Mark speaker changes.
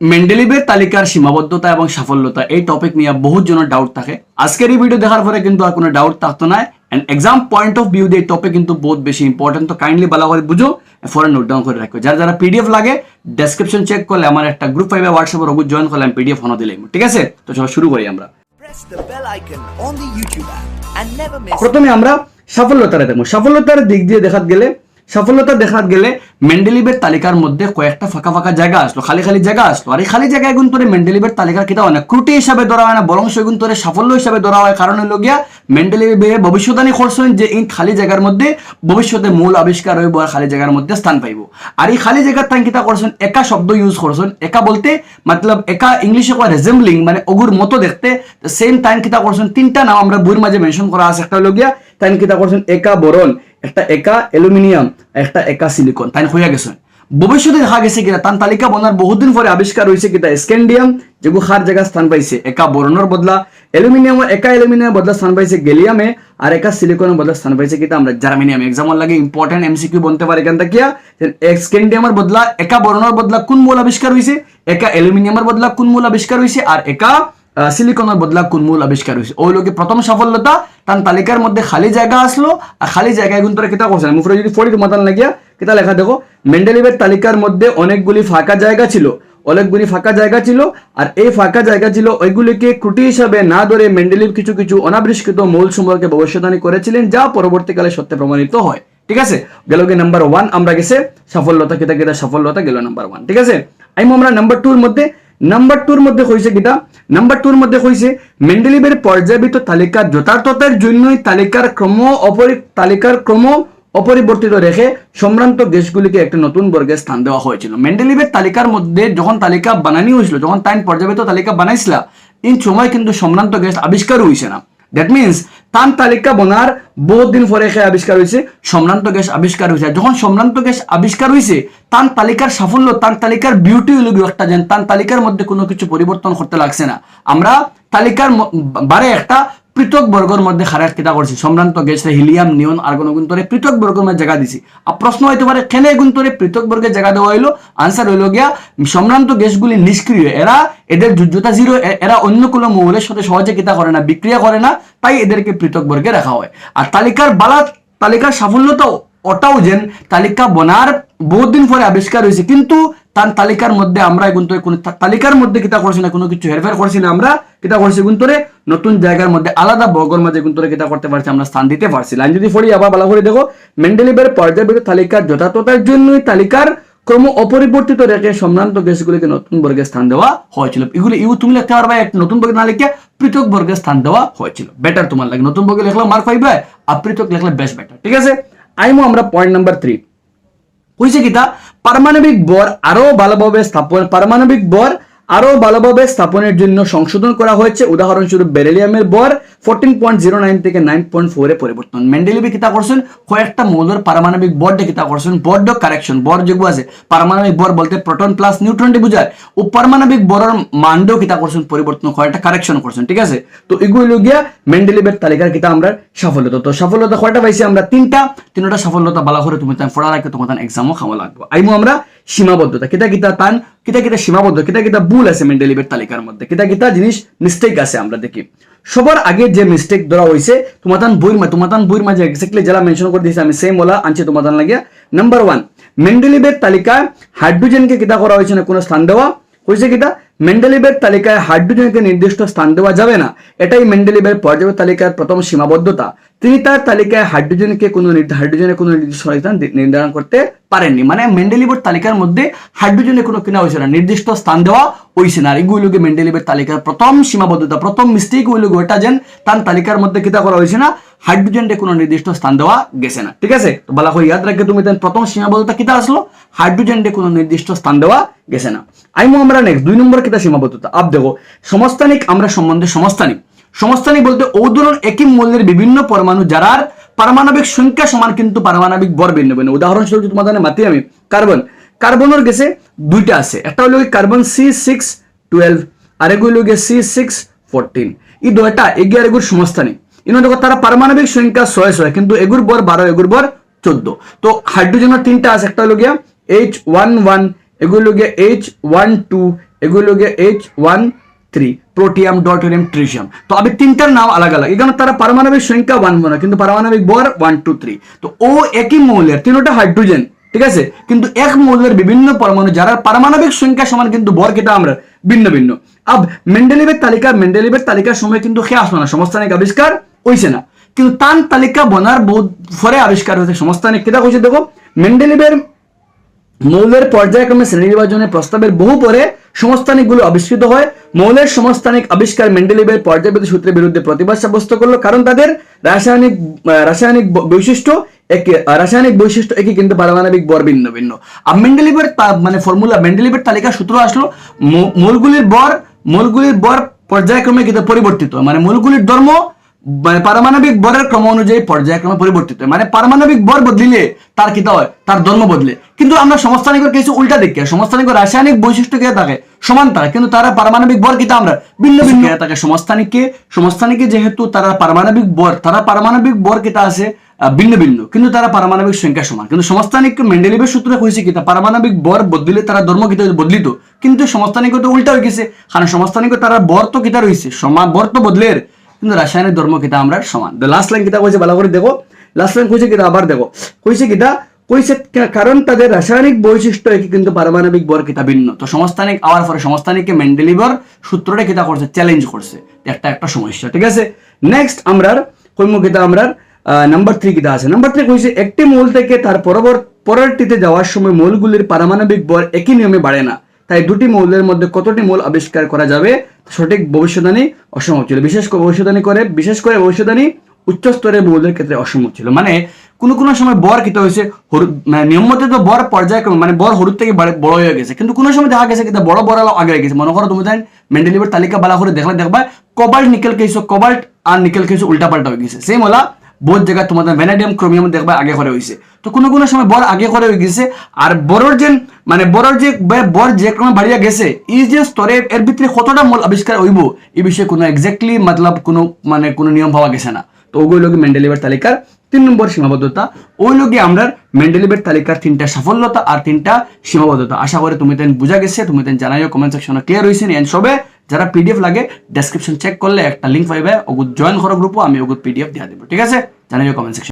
Speaker 1: মেন্ডেলিভের তালিকার সীমাবদ্ধতা এবং সাফল্যতা এই টপিক নিয়ে বহুত জনের ডাউট থাকে। আজকের এই ভিডিও দেখার পরে কিন্তু আর কোনো ডাউট থাকতো না। And exam point of view দিয়ে টপিক কিন্তু বহুত বেশি ইম্পর্টেন্ট তো কাইন্ডলি ভালো করে বুঝো ফরে নোট ডাউন করে রাখো। যারা যারা পিডিএফ লাগে ডেসক্রিপশন চেক করলে আমার একটা গ্রুপ ফাইভে হোয়াটসঅ্যাপে রঘু জয়েন করলে আমি পিডিএফ হনো দিলাম ঠিক আছে? তো চলো শুরু করি আমরা। প্রথমে আমরা সাফল্যতারে দেখব সাফল্যতার দিক দিয়ে দেখাত গেলে সফলতা দেখাত গেলে মেন্ডেলিভের তালিকার মধ্যে কয়েকটা ফাঁকা ফাঁকা জায়গা আসলো, খালি খালি জায়গা আসলো। আর এই খালি জায়গায় গুণ তোরে মেন্ডেলিভের তালিকার কিতা না ক্রুটি হিসাবে ধরা হয় না, বরং সেগুন তোরে সাফল্য হিসাবে ধরা হয়। কারণ হলো গিয়া মেন্ডেলিভে ভবিষ্যৎবাণী করছেন যে এই খালি জায়গার মধ্যে ভবিষ্যতে মূল আবিষ্কার হইব আর খালি জায়গার মধ্যে স্থান পাইব। আর এই খালি জায়গার তাই কিতা করছেন, একা শব্দ ইউজ করছেন। একা বলতে মতলব একা ইংলিশে কয় রেজেম্বলিং মানে অগুর মতো দেখতে। সেম টাইম কিতা করছেন, তিনটা নাম আমরা বইয়ের মাঝে মেনশন করা আছে। একটা হলো গিয়া তাই কিতা করছেন একা বরণ। একটা একা অ্যালুমিনিয়াম, একটা একা সিলিকন তাই হইয়া গেছে। ভবিষ্যতে দেখা গেছে কিনা তার তালিকা বনার বহুদিন পরে আবিষ্কার হয়েছে কিনা স্ক্যান্ডিয়াম যেগুলো খার জায়গা স্থান পাইছে, একা বরণের বদলা অ্যালুমিনিয়াম একা অ্যালুমিনিয়ামের বদলা স্থান পাইছে গেলিয়ামে আর একা সিলিকনের বদলা স্থান পাইছে কিনা আমরা জার্মিনিয়াম এক্সাম্পল লাগে ইম্পর্টেন্ট এমসিকিউ বলতে পারে এখান থেকে স্ক্যান্ডিয়ামের বদলা, একা বরণের বদলা কোন মূল আবিষ্কার হয়েছে একা অ্যালুমিনিয়ামের বদলা কোন মূল আবিষ্কার হয়েছে আর একা সিলিকনের বদলা কোন মূল আবিষ্কার হয়েছে ওই লোকে প্রথম সফলতা তার তালিকার মধ্যে খালি জায়গা আসলো, আর খালি জায়গায় কিন্তু তোরা কিতা করছেন মুফরে যদি ফড়ি মাতান লাগিয়া কিতা লেখা, দেখো মেন্ডেলিভের তালিকার মধ্যে অনেকগুলি ফাঁকা জায়গা ছিল, অনেকগুলি ফাঁকা জায়গা ছিল, আর এই ফাঁকা জায়গা ছিল ওইগুলিকে ত্রুটি হিসাবে না ধরে মেন্ডেলিভ কিছু কিছু অনাবিষ্কৃত মূল সম্পর্কে ভবিষ্যৎবাণী করেছিলেন, যা পরবর্তীকালে সত্যে প্রমাণিত হয়। ঠিক আছে? গেল গিয়ে নাম্বার ওয়ান আমরা গেছে সফলতা কিতা কেতা সফলতা গেল নাম্বার ওয়ান ঠিক আছে? আমি আমরা নাম্বার টুর মধ্যে নাম্বার টুর মধ্যে হয়েছে কিটা? নাম্বার টুর মধ্যে হয়েছে মেন্ডেলিভের পর্যায়িত তালিকার যথার্থতার জন্যই তালিকার ক্রম অপরি, তালিকার ক্রম অপরিবর্তিত রেখে সম্ভ্রান্ত দেশগুলিকে একটা নতুন বর্গে স্থান দেওয়া হয়েছিল। মেন্ডেলিভের তালিকার মধ্যে যখন তালিকা বানানি হয়েছিল, যখন তাই পর্যায়িত তালিকা বানাইছিল, এই সময় কিন্তু সম্ভ্রান্ত গ্যাস আবিষ্কার হয়েছে না। দ্যাট মিনস তান তালিকা বনার বহুত দিন পরে সে আবিষ্কার হয়েছে সম্ভ্রান্ত গ্যাস আবিষ্কার হয়েছে যখন সম্ভ্রান্ত গ্যাস আবিষ্কার হয়েছে তান তালিকার সাফল্য, তান তালিকার বিউটি হলো একটা যেন তান তালিকার মধ্যে কোনো কিছু পরিবর্তন করতে লাগছে না। আমরা তালিকার বারে একটা পৃথক বর্গের মধ্যে খারাপ কিতা করছি। সম্ভ্রান্ত গ্যাসে, হিলিয়াম, নিয়ন আর কোনো গুণতরে পৃথক বর্গের মধ্যে জায়গা দিছি। আর প্রশ্ন হইতে পারে, কেনে গুণতরে পৃথক বর্গের জায়গা দেওয়া হইল? আনসার হইল গিয়া, সম্ভ্রান্ত গ্যাসগুলি নিষ্ক্রিয়। এরা এদের যোগ্যতা জিরো এরা অন্য কোনো মৌলের সাথে সহজে কিতা করে না, বিক্রিয়া করে না। তাই এদেরকে পৃথক বর্গে রাখা হয়। আর তালিকার বালা তালিকার সাফল্যতাও ওটাও যেন তালিকা বনার বহুত দিন পরে আবিষ্কার হয়েছে। কিন্তু তার তালিকার মধ্যে আমরা কিন্তু কোন তা- তালিকার মধ্যে কিতা করছি না, কোনো কিছু হেরফের করছি না আমরা। কিতা করছি কিন্তু নতুন জায়গার মধ্যে আলাদা বর্গর মাঝে কিন্তু কিতা করতে পারছি, আমরা স্থান দিতে পারছি। লাইন যদি পড়ি, আবার ভালো করে দেখো মেন্ডেলিভের পর্যায়বৃত্ত তালিকার যথার্থতার জন্যই তালিকার ক্রম অপরিবর্তিত রেখে সম্ভ্রান্ত দেশগুলিকে নতুন বর্গে স্থান দেওয়া হয়েছিল। এগুলো ইউ তুমি লিখতে পারবে এক নতুন বর্গে না লিখে পৃথক বর্গে স্থান দেওয়া হয়েছিল। বেটার তোমার লাগে। নতুন বর্গে লিখলে মার্ক পাইবে আর পৃথক লিখলে বেশ বেটার ঠিক আছে? আইমো আমরা পয়েন্ট নাম্বার থ্রি হয়েছে কিতা পারমাণবিক বর আরও ভালোভাবে স্থাপন পারমাণবিক বর আরও ভালোভাবে স্থাপনের জন্য সংশোধন করা হয়েছে। উদাহরণস্বরূপ বেরেলিয়ামের বর ফোরটিন পয়েন্ট জিরো নাইন থেকে নাইন পয়েন্ট ফোরে পরিবর্তন। মেন্ডেলিবি কিতা করছেন? কয়েকটা মৌলের পারমাণবিক বর্ডে কিতা করছেন? বর্ড কারেকশন বর যেগুলো আছে। পারমাণবিক বর বলতে প্রোটন প্লাস নিউট্রনটি বোঝায়। ও পারমাণবিক বরের মান্ডেও কিতা করছেন? পরিবর্তন, কয়েকটা কারেকশন করছেন, ঠিক আছে? তো এগুলো গিয়া মেন্ডেলিবের তালিকার কিতা আমরা সফলতা তো সফলতা কয়টা পাইছি আমরা? তিনটা। তিনটা সফলতা বালা করে তুমি তাই পড়া রাখে, তোমার এক্সামও খাওয়া লাগবে। আইমু আমরা সীমাবদ্ধতা। কিতা কিতা তান, কিতা কিতা সীমাবদ্ধ, কিতা কিতা ভুল আছে মেন্ডেলিবের তালিকার মধ্যে। কিতা কিতা জিনিস মিস্টেক আছে আমরা দেখি। সবার আগে যে মিস্টেক ধরা হয়েছে তোমার তান বইর মা- তোমার তান বইর মাঝে এক্স্যাক্টলি যারা মেনশন করে দিয়েছে আমি সেম ওলা আনছি তোমার তান লাগিয়া। নাম্বার ওয়ান মেন্ডেলিভের তালিকায় হাইড্রোজেনকে কিতা করা হয়েছে না কোনো স্থান দেওয়া? হয়েছে কিটা মেন্ডেলিবের তালিকায় হাইড্রোজেনকে নির্দিষ্ট স্থান দেওয়া যাবে না। এটাই মেন্ডেলিবের পর্যায় তালিকার প্রথম সীমাবদ্ধতা। তিনি তার তালিকায় হাইড্রোজেনকে কোনো হাইড্রোজেনের কোনো নির্দিষ্ট স্থান নির্ধারণ করতে পারেননি। মানে মেন্ডেলিবের তালিকার মধ্যে হাইড্রোজেনের কোনো কিনা হয়েছে না। নির্দিষ্ট স্থান দেওয়া হয়েছে না। এগুলোকে মেন্ডেলিবের তালিকার প্রথম সীমাবদ্ধতা, প্রথম মিস্টেক হইল ওটা যেন তার তালিকার মধ্যে কিতা করা হয়েছে না, হাইড্রোজেনকে কোনো নির্দিষ্ট স্থান দেওয়া গেছে না। ঠিক আছে? তো বলা হয় ইয়াদ রাখে তুমি তার প্রথম সীমাবদ্ধতা কিতা আসলো? হাইড্রোজেনকে কোনো নির্দিষ্ট স্থান দেওয়া গেছে না। আইমো আমরা নেক্সট দুই নম্বর কিতা সীমাবদ্ধতা। আপ দেখো, সমস্তানিক আমরা সম্বন্ধে সমস্তানিক। সমস্তানিক বলতে ঔদরণ একই মূল্যের বিভিন্ন পরমাণু, যারার পারমাণবিক সংখ্যা সমান কিন্তু পারমাণবিক বর ভিন্ন ভিন্ন। উদাহরণস্বরূপ তোমাদের মাতি, আমি কার্বন। কার্বনের গেছে দুইটা আছে। একটা হলো কার্বন সি সিক্স টুয়েলভ আর এগুলো গিয়ে সি সিক্স ফোরটিন। এই দুইটা এগিয়ে আর এগুর সমস্তানিক। ইনো দেখো, তারা পারমাণবিক সংখ্যা ছয় ছয়, কিন্তু এগুর বর বারো, এগুর বর চোদ্দ। তো হাইড্রোজেনের তিনটা আছে। একটা হলো গিয়া এইচ ওয়ান ওয়ান এগুলো গিয়ে এইচ ওয়ান টু এগুলো গিয়ে H one three protium deuterium tritium তো আমি তিনটার নাম আলাদা আলাদা। এখানে তারা পারমাণবিক সংখ্যা ওয়ান না কিন্তু পারমাণবিক বর ওয়ান টু থ্রি তো ও একই মৌলের, তিনটা হাইড্রোজেন ঠিক আছে? কিন্তু এক মৌলের বিভিন্ন পরমাণু, যারা পারমাণবিক সংখ্যা সমান কিন্তু বর কেটা আমরা ভিন্ন ভিন্ন। আব মেন্ডেলিভের তালিকা মেন্ডেলিভের তালিকার সময় কিন্তু সে আসলো না সমস্তানিক আবিষ্কার হইছে না। কিন্তু তান তালিকা বনার বহুত পরে আবিষ্কার হয়েছে সমস্তানিক কেটা কইছে দেখো? মেন্ডেলিভের মৌলের পর্যায়ক্রমে শ্রেণি নির্বাচনের প্রস্তাবের বহু পরে সমস্তানিকগুলো আবিষ্কৃত হয়। মৌলের সমস্তানিক আবিষ্কার মেন্ডেলিভের পর্যায়বৃত সূত্রের বিরুদ্ধে প্রতিবাদ সাব্যস্ত করল, কারণ তাদের রাসায়নিক রাসায়নিক বৈশিষ্ট্য একে রাসায়নিক বৈশিষ্ট্য একই কিন্তু পারমাণবিক বর ভিন্ন ভিন্ন। আর মেন্ডেলিভের মানে ফর্মুলা মেন্ডেলিভের তালিকা সূত্র আসলো মৌলগুলির বর মৌলগুলির বর পর্যায়ক্রমে কিন্তু পরিবর্তিত। মানে মৌলগুলির ধর্ম পারমাণবিক বরের ক্রম অনুযায়ী পর্যায়ক্রমে পরিবর্তিত হয়। মানে পারমাণবিক বর বদলিলে তার কিতা হয়? তার ধর্ম বদলে। কিন্তু আমরা সমস্তানিকের কিছু উল্টা দেখি সমস্তানিক রাসায়নিক বৈশিষ্ট্য কে থাকে সমান তারা। কিন্তু তারা পারমাণবিক বর কিতা আমরা? ভিন্ন ভিন্ন। থাকে সমস্তানিককে সমস্তানিকে যেহেতু তারা পারমাণবিক বর তারা পারমাণবিক বর কিতা আছে? ভিন্ন ভিন্ন। কিন্তু তারা পারমাণবিক সংখ্যা সমান। কিন্তু সমস্তানিক মেন্ডেলিভের সূত্রে কইছে কিতা? পারমাণবিক বর বদলিলে তারা ধর্ম কিতা বদলিত। কিন্তু সমস্তানিক তো উল্টা হয়ে গেছে কারণ সমস্তানিক তারা বর তো কিতা রয়েছে সমা বর তো বদলের। কিন্তু রাসায়নিক ধর্ম কিতা আমরা সমান। লাস্ট লাইন কিতা কইছে, ভালো করে দেখো। লাস্ট লাইন কইছে কিতা, আবার দেখো। কইছে কিতা, কইছে কারণ তাদের রাসায়নিক বৈশিষ্ট্য একই, কিন্তু পারমাণবিক বর কিতা ভিন্ন। তো সমস্তানিক আওয়ার পরে সমস্তানিককে মেন্ডেলিভর সূত্রটা কিতা করছে চ্যালেঞ্জ করছে। একটা একটা সমস্যা, ঠিক আছে? নেক্সট আমরা কইম কিতা আমরা নাম্বার থ্রি কিতা আছে। নাম্বার থ্রি কইছে, একটি মূল থেকে তার পরবর, পরেরটিতে যাওয়ার সময় মৌলগুলির পারমাণবিক বর একই নিয়মে বাড়ে না। তাই দুটি মৌলের মধ্যে কতটি মৌল আবিষ্কার করা যাবে, সঠিক ভবিষ্যদ্বাণী অসম্ভব ছিল। বিশেষ করে ভবিষ্যদ্বাণী করে, বিশেষ করে ভবিষ্যদ্বাণী উচ্চ স্তরের মৌলের ক্ষেত্রে অসম্ভব ছিল। মানে কোনো কোনো সময় বর কিতা হয়েছে মানে নিয়ম মতে তো বর পর্যায়ক্রমে মানে বর হরুর থেকে বড় হয়ে গেছে। কিন্তু কোনো সময় দেখা গেছে কিন্তু বড় বড় আগে গেছে। মনে করো তুমি তাই মেন্ডেলিভের তালিকা বালা করে দেখলে, দেখবা, কবাল্ট নিকেল কেসো, কবাল্ট আর নিকেল কেসো উল্টা পাল্টা হয়ে গেছে। সেম হলা বহুত জায়গায় তোমাদের ভ্যানাডিয়াম ক্রোমিয়াম দেখবা আগে করে হয়েছে তো কোনো কোনো সময় বর আগে করে হয়ে গেছে আর বড়র যে মানে বড়র যে বর যে ক্রমে বাড়িয়া গেছে এই যে স্তরে এর ভিতরে কতটা মূল আবিষ্কার হইব এই বিষয়ে কোনো এক্স্যাক্টলি মতলব কোনো মানে কোনো নিয়ম পাওয়া গেছে না। তো ওগুলো মেন্ডেলিভের তালিকার তিন নম্বর সীমাবদ্ধতা। ওই লোকে আমরা মেন্ডেলিভের তালিকার তিনটা সাফল্যতা আর তিনটা সীমাবদ্ধতা। আশা করে তুমি তেন বুঝা গেছে, তুমি তেন জানাইও কমেন্ট সেকশনে ক্লিয়ার হয়েছে এন সবে যারা পিডিএফ লাগে ডেসক্রিপশন চেক করলে একটা লিঙ্ক পাইবে। ওগুলো জয়েন করো গ্রুপও আমি ওগুলো পিডিএফ দিয়ে দেবো। ঠিক আছে? জানাইও কমেন্ট সেকশন